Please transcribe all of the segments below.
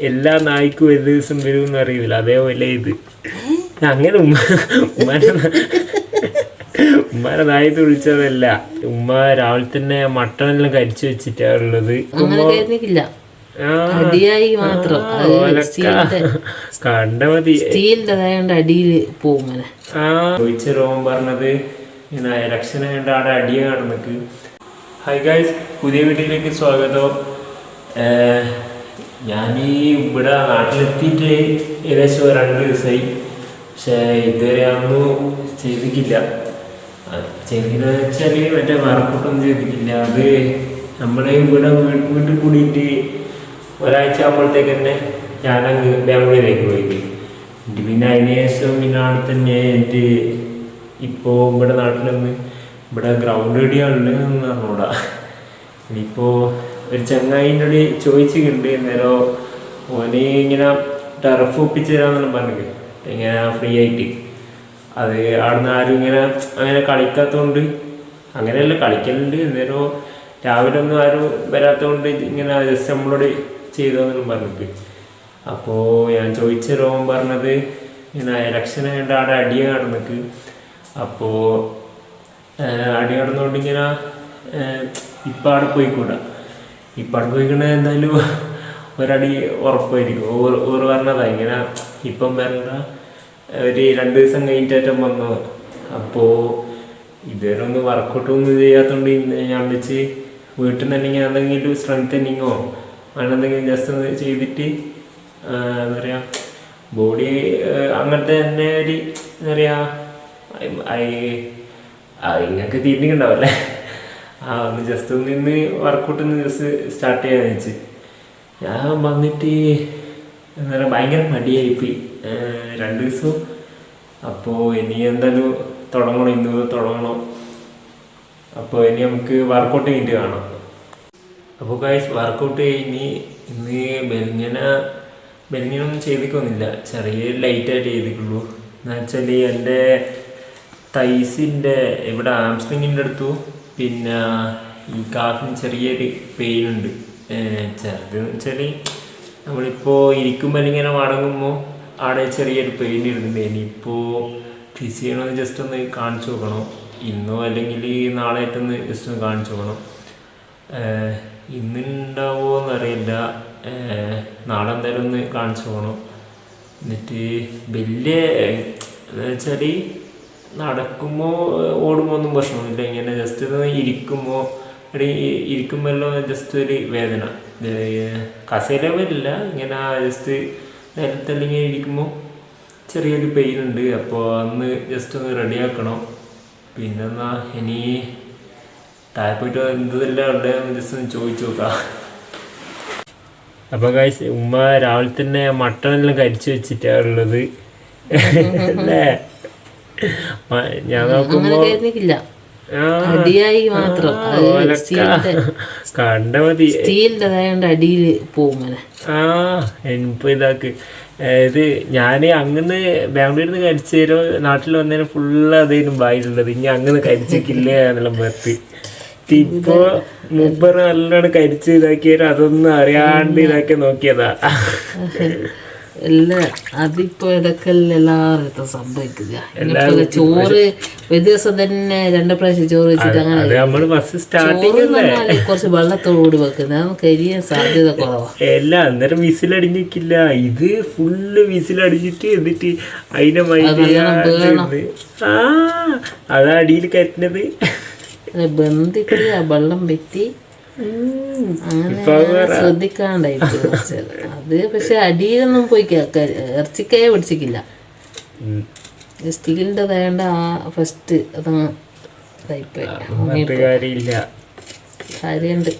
എല്ലാ നായ്ക്കും ഏത് ദിവസം വരും എന്ന് അറിയില്ല അതേപോലെ ഇത്. അങ്ങനെ ഉമ്മ ഉമ്മാനെ ഉമ്മാനെ നായത്ത് വിളിച്ചതല്ല. ഉമ്മ രാവിലെ തന്നെ മട്ടണെല്ലാം കരിച്ചു വെച്ചിട്ടാ ഉള്ളത്. അങ്ങനെ കഴിഞ്ഞില്ല ആ. അടിയായി മാത്രം. കണ്ട മതി. അടിയിൽ അങ്ങനെ ആ. ചോദിച്ച പറഞ്ഞത് ഇലക്ഷൻ ആയതുകൊണ്ട് അവിടെ അടിയ ഹൈ ഗായ്സ് പുതിയ വീട്ടിലേക്ക് സ്വാഗതം. ഞാൻ ഈ ഇവിടെ നാട്ടിലെത്തിയിട്ട് ഏകദേശം രണ്ട് ദിവസമായി പക്ഷേ ഇതുവരെ ഒന്നും ചെയ്തിട്ടില്ല. ചെയ്തില്ല വെച്ചാൽ മറ്റേ വറക്കൂട്ടൊന്നും ചെയ്തിട്ടില്ല. അത് നമ്മുടെ ഇവിടെ വീട്ടിൽ കൂടിയിട്ട് ഒരാഴ്ച ആകുമ്പോഴത്തേക്ക് തന്നെ ഞാനങ്ങ് ബാംഗ്ലൂരിലേക്ക് പോയി എന്നിട്ട് പിന്നെ അതിന് ശേഷം പിന്നെ അവിടെ തന്നെ എന്റെ ഇപ്പോൾ ഇവിടെ നാട്ടിലൊന്ന് ഇവിടെ ഗ്രൗണ്ട് എവിടെയാണുള്ളതെന്ന് പറഞ്ഞൂടാ ഇനിയിപ്പോൾ ഒരു ചങ്ങായിന്റെ ചോദിച്ചു ചോദിച്ചിട്ടുണ്ട് അന്നേരം ഓന് ഇങ്ങനെ ടർഫ് ഒപ്പിച്ച് തരാമെന്നെല്ലാം പറഞ്ഞത് ഇങ്ങനെ ഫ്രീ ആയിട്ട് അത് അവിടുന്ന് ആരും ഇങ്ങനെ അങ്ങനെ കളിക്കാത്തതുകൊണ്ട് അങ്ങനെയല്ല കളിക്കലുണ്ട്. അന്നേരം രാവിലെ ഒന്നും ആരും വരാത്തതുകൊണ്ട് ഇങ്ങനെ ജസ്റ്റ് നമ്മളോട് ചെയ്തോന്നും പറഞ്ഞിട്ട് അപ്പോൾ ഞാൻ ചോദിച്ച രോമൻ പറഞ്ഞത് ഇങ്ങനെ ഇലക്ഷൻ ആയതുകൊണ്ട് അവിടെ അടിയ നടന്നിക്ക് അപ്പോൾ അടി നടന്നുകൊണ്ട് ഇങ്ങനെ ഇപ്പം അവിടെ പോയിക്കൂടാ. ഇപ്പം പടം പോയിക്കണ എന്തായാലും ഒരടി ഉറപ്പായിരിക്കും. ഓർ ഓർ പറഞ്ഞതാ ഇങ്ങനെ ഇപ്പം വരണ്ട. ഒരു രണ്ട് ദിവസം കഴിഞ്ഞിട്ടേറ്റം വന്നത് അപ്പോൾ ഇതുവരെ ഒന്ന് വർക്കൗട്ട് ഒന്നും ചെയ്യാത്തതുകൊണ്ട് ഇന്ന് ഞാൻ വെച്ച് വീട്ടിൽ നിന്ന് തന്നെ എന്തെങ്കിലും സ്ട്രെങ്തനിങ്ങോ അങ്ങനെ എന്തെങ്കിലും ജസ്റ്റ് ഒന്ന് ചെയ്തിട്ട് എന്താ പറയുക ബോഡി അങ്ങനത്തെ തന്നെ ഒരു എന്താ പറയുക നിങ്ങൾക്ക് തീരുന്നുണ്ടാവല്ലേ ആ ഒന്ന് ജസ്റ്റ് ഒന്ന് ഇന്ന് വർക്കൗട്ട് ജസ്റ്റ് സ്റ്റാർട്ട് ചെയ്യാന്ന് വെച്ച് ഞാൻ വന്നിട്ട് എന്താ പറയുക ഭയങ്കര മടിയായിപ്പോയി. രണ്ട് ദിവസവും അപ്പോൾ ഇനി എന്തായാലും തുടങ്ങണം ഇന്ന് തുടങ്ങണം. അപ്പോൾ ഇനി നമുക്ക് വർക്കൗട്ട് കഴിഞ്ഞിട്ട് കാണാം. അപ്പോൾ ഗൈസ് വർക്കൗട്ട് കഴിഞ്ഞ് ഇന്ന് ബെലിങ്ങനെ ബെലിങ്ങനൊന്നും ചെയ്തിക്കൊന്നുമില്ല ചെറിയ ലൈറ്റായിട്ട് ചെയ്തിട്ടുള്ളൂ. എന്നുവെച്ചാൽ എന്റെ തൈസിന്റെ ഇവിടെ ആംസ്ലിങ്ങിന്റെ അടുത്തു പിന്നെ ഈ കാഫിന് ചെറിയൊരു പെയിൻ ഉണ്ട് ചെറുതെന്ന് വെച്ചാൽ നമ്മളിപ്പോൾ ഇരിക്കുമ്പോൾ ഇങ്ങനെ മടങ്ങുമ്പോൾ അവിടെ ചെറിയൊരു പെയിൻ ഇരുന്നുണ്ട് ഇനിയിപ്പോൾ ഫിസിയണമെന്ന് ജസ്റ്റ് ഒന്ന് കാണിച്ചു നോക്കണം. ഇന്നോ അല്ലെങ്കിൽ നാളെ ആയിട്ടൊന്ന് ജസ്റ്റ് ഒന്ന് കാണിച്ചു നോക്കണം. ഇന്നുണ്ടാവുമോ എന്നറിയില്ല നാളെ എന്തായാലും ഒന്ന് കാണിച്ചു പോകണം എന്നിട്ട് വലിയ എന്താ വെച്ചാൽ നടക്കുമ്പോൾ ഓടുമ്പോൾ ഒന്നും പ്രശ്നമൊന്നുമില്ല. ഇങ്ങനെ ജസ്റ്റ് ഒന്ന് ഇരിക്കുമ്പോൾ എല്ലാം ജസ്റ്റ് ഒരു വേദന. കസേര വരില്ല ഇങ്ങനെ ജസ്റ്റ് ഇങ്ങനെ ഇരിക്കുമ്പോൾ ചെറിയൊരു പെയിൻ ഉണ്ട്. അപ്പോൾ അന്ന് ജസ്റ്റ് ഒന്ന് റെഡിയാക്കണം പിന്നെന്നാ ഇനി താഴെ പോയിട്ട് എന്തെല്ലാം ഉണ്ട് ജസ്റ്റ് ഒന്ന് ചോദിച്ചു നോക്കാം. അപ്പൊ ഗൈസ് ഉമ്മ രാവിലെ തന്നെ മട്ടണെല്ലാം കരിച്ചു വെച്ചിട്ടാണ് ഉള്ളത്. അല്ലേ? ഞാൻ നോക്കുമ്പോ അടിയായി മാത്രം. കണ്ട മതി. സ്റ്റീലിന്റെതായോണ്ട് അടിയിൽ പോകും ആ എനിപ്പോ ഇതാക്ക്. ഇത് ഞാൻ അങ്ങനെ ബാംഗ്ലൂരിൽ നിന്ന് കരിച്ചു തരും നാട്ടിൽ വന്നതിന് ഫുള്ള് അതേനും ബായിലുള്ളത് ഇനി അങ്ങനെ കരിച്ചിട്ടില്ലേ എന്നുള്ള പറഞ്ഞ് ഇപ്പോ മുമ്പർ നല്ലോണം കരിച്ച് ഇതാക്കിയാലും അതൊന്നും അറിയാണ്ട് ഇതാക്കി നോക്കിയതാ. എല്ലാം അതിപ്പോ ഇടക്കല്ല എല്ലായിടത്തും സംഭവിക്കുക. ചോറ് ദിവസം തന്നെ രണ്ട് പ്രാവശ്യം ചോറ് വെച്ചിട്ട് അങ്ങനെ കുറച്ച് വെള്ളത്തോടുകൂടി വെക്കുന്നത്. നമുക്ക് എരിയാൻ സാധ്യത കുറവാ. അല്ല അന്നേരം വിസിലടിഞ്ഞിക്കില്ല ഇത് ഫുള്ള് വിസിലടിച്ചിട്ട് എന്നിട്ട് അതിനെ ആ അതാ അടിയിൽ കയറ്റുന്നത്. ബന്ധിക്കുക വെള്ളം വെറ്റി ശ്രദ്ധിക്കാണ്ടായി. അത് പക്ഷെ അടിയിലൊന്നും പോയി ഇറച്ചിക്കായ പിടിച്ചിക്കില്ല. സ്റ്റീലിന്റെ അതായണ്ട് ആ ഫസ്റ്റ് അതങ്ങ് കാര്യമുണ്ട്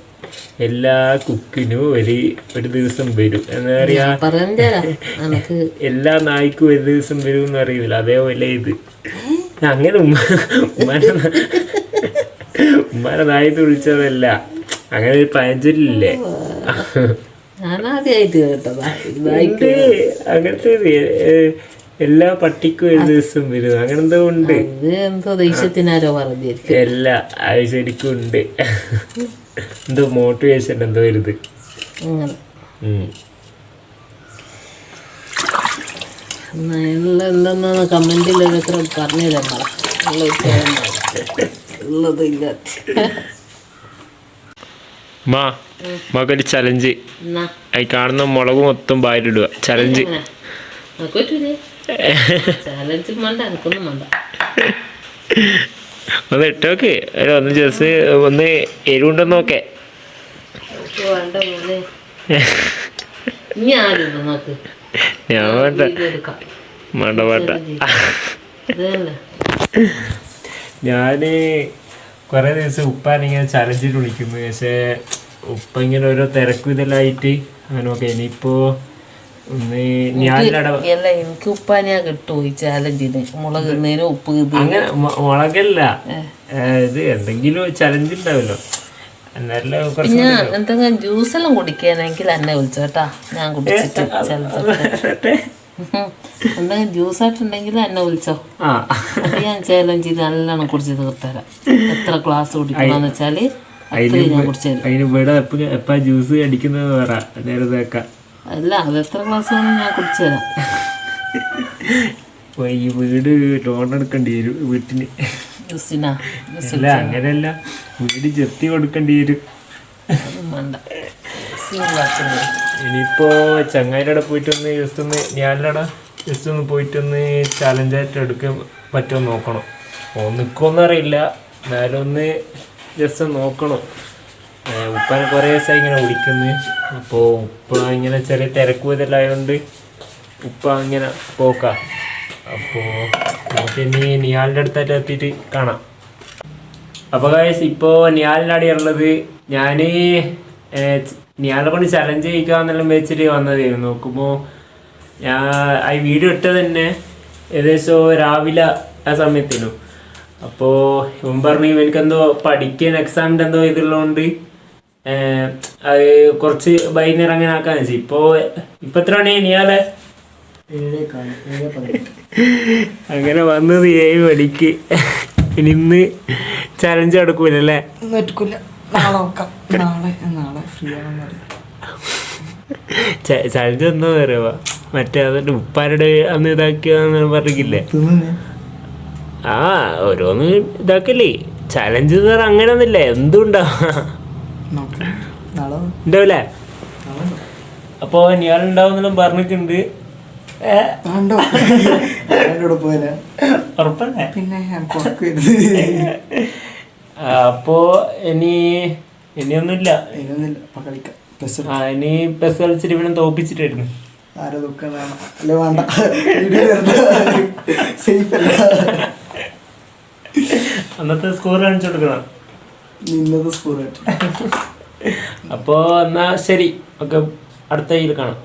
എല്ലാ കുക്കിനും ഒരു ഒരു ദിവസം വരും. എന്താ പറയാ? എല്ലാ നായ്ക്കും ഒരു ദിവസം വരും എന്ന് അറിയില്ല അതേപോലെ ഇത്. അങ്ങനെ ഉമ്മ ഉമ്മാനെ ഉമ്മാനെ നായത്ത് വിളിച്ചതല്ല. അങ്ങനെ ഒരു പഴഞ്ചൊല്ലില്ലേ ഞാനാദ്യമായിട്ട് കേട്ടതാ അങ്ങനത്തെ എല്ലാ പട്ടിക്കും ഒരു ദിവസം വരും. അങ്ങനെ എന്തോ ഉണ്ട് എന്തോ ദേഷ്യത്തിനാരോ പറഞ്ഞിരിക്കും എല്ലാ അത് ശരിക്കും ഉണ്ട്. എന്തോ മോട്ടിവേഷൻ എന്തോ വരുത്. എന്തെന്നാണ് ഓരോരുത്തർ പറഞ്ഞു. ഉള്ളത് ഇല്ലാത്ത മാ മകന് ചലഞ്ച് ഈ കാണുന്ന മുളക് മൊത്തം ബാരിടുക ചലഞ്ച് ഒന്ന് ഇട്ടോക്ക് ഒന്ന് ജസ്റ്റ് ഒന്ന് എരിവുണ്ടെന്ന് നോക്കേ. ഞാൻ വേണ്ട. വേണ്ട വേണ്ട. ഞാൻ കുറേ ദിവസം ഉപ്പാനിങ്ങനെ ചലഞ്ചിട്ട് വിളിക്കുന്നു. പക്ഷേ ഉപ്പ ഇങ്ങനെ ഓരോ തിരക്കും ഇതെല്ലാമായിട്ട് അങ്ങനെ നോക്കാം. ഇനിയിപ്പോ ഒന്ന് ഞാനിലട അല്ല എനിക്ക് ഉപ്പാനിയാ കിട്ടൂ ഈ ചാലഞ്ചിന് മുളക് ഇന്നേനും ഉപ്പ് അങ്ങനെ മുളകല്ല. ഇത് എന്തെങ്കിലും ചലഞ്ച് ഉണ്ടാവല്ലോ ഞാൻ എന്തെങ്കിലും ജ്യൂസെല്ലാം കുടിക്കാനെങ്കിൽ എന്നെ വിളിച്ചോട്ടാ ഞാൻ കുടിച്ചിട്ട് ചിലതൊക്കെ എന്തെങ്കിലും ജ്യൂസ് ആയിട്ടുണ്ടെങ്കിൽ എന്നെ വിളിച്ചോ. ഞാൻ ചേലഞ്ച് ചെയ്ത് നല്ലോണം കുടിച്ച് തീർത്തരാം. എത്ര ക്ലാസ് കുടിക്കണമെന്ന് വെച്ചാൽ ഞാൻ കുടിച്ചു ജ്യൂസ് അടിക്കുന്നത് പറ അല്ല അത് എത്ര ക്ലാസ് വേണം ഞാൻ കുടിച്ചു തരാം. ഈ വീട് ലോൺ എടുക്കേണ്ടി വരും വീട്ടിന്. അങ്ങനെയല്ല. വീട് ചെത്തി കൊടുക്കേണ്ടി വരും. വേണ്ട. ഇനിയിപ്പോ ചങ്ങായിയുടെ പോയിട്ടൊന്ന് ജസ്റ്റ് ഒന്ന് ഞാനിലടാ ജസ്റ്റ് ഒന്ന് പോയിട്ടൊന്ന് ചലഞ്ചായിട്ട് എടുക്കാൻ പറ്റുമോ നോക്കണം. ഓ നിൽക്കുമെന്ന് അറിയില്ല. എന്നാലും ഒന്ന് ജസ്റ്റ് നോക്കണം. ഉപ്പനെ കുറേ ദിവസമായി ഇങ്ങനെ വിളിക്കുന്നു. അപ്പോൾ ഉപ്പ ഇങ്ങനെ ചെറിയ തിരക്ക് പോയതല്ലായതുകൊണ്ട് ഉപ്പ ഇങ്ങനെ പോക്ക. അപ്പോൾ നമുക്ക് ഇനി നിയാലിന്റെ അടുത്തായിട്ട് എത്തിയിട്ട് കാണാം. അപ്പോൾ ഗൈസ് ഇപ്പോൾ നിയാലിന്റെ അടിയുള്ളത് ഞാൻ നിയാലെ കൊണ്ട് ചലഞ്ച് ചെയ്യിക്കാന്നെല്ലാം വെച്ചിട്ട് വന്നതായിരുന്നു. നോക്കുമ്പോൾ ഞാൻ ആ വീഡിയോ ഇട്ടത് തന്നെ ഏകദേശം രാവിലെ ആ സമയത്തിനു. അപ്പോൾ ഇവൻ പറഞ്ഞു ഇവനക്ക് എന്തോ പഠിക്കാൻ എക്സാമിന്റെ എന്തോ ഇതുള്ളതുകൊണ്ട് അത് കുറച്ച് വൈകുന്നേരം അങ്ങനെ ആക്കാന്ന് വെച്ചു. ഇപ്പോൾ ഇപ്പം എത്ര മണി നിയാലെ അങ്ങനെ വന്നത് ഏഴ് മണിക്ക്. ഇനി ഇന്ന് ചലഞ്ച് എടുക്കൂലല്ലേ പറ്റില്ല നാളെ നോക്കാം നാളെ നാളെ ഫ്രീ ആണെന്ന് പറയും ചലഞ്ച് എന്താ പറയുക മറ്റേ അതിന്റെ ഉപ്പാരുടെ അന്ന് ഇതാക്കിയെന്ന് പറഞ്ഞില്ലേ? ആ ഓരോന്ന് ഇതാക്കല്ലേ? ചലഞ്ച് എന്ന് പറഞ്ഞാൽ അങ്ങനെ ഒന്നുമില്ല എന്തുണ്ടാവും ഉണ്ടാവില്ലേ അപ്പോ ഞാൻ ഉണ്ടാവുന്നെല്ലാം പറഞ്ഞിട്ടുണ്ട് ഉറപ്പല്ലേ? പിന്നെ അപ്പോ ഇനി ഇനിയൊന്നുമില്ല. അതിനൊന്നുമില്ല അപ്പൊ കളിക്കാം. പ്ലസ് ആ ഇനി പെസ് കളിച്ചിട്ട് ഇവനെ തോപ്പിച്ചിട്ടായിരുന്നു. ആരോ ദുഃഖം വേണം? അല്ലെ വേണ്ട. വീഡിയോ സേഫ് അല്ല. അന്നത്തെ സ്കോർ കാണിച്ചു കൊടുക്കണം. നിന്നത് അപ്പോ എന്നാ ശരി. ഒക്കെ അടുത്ത ഇതിൽ കാണാം.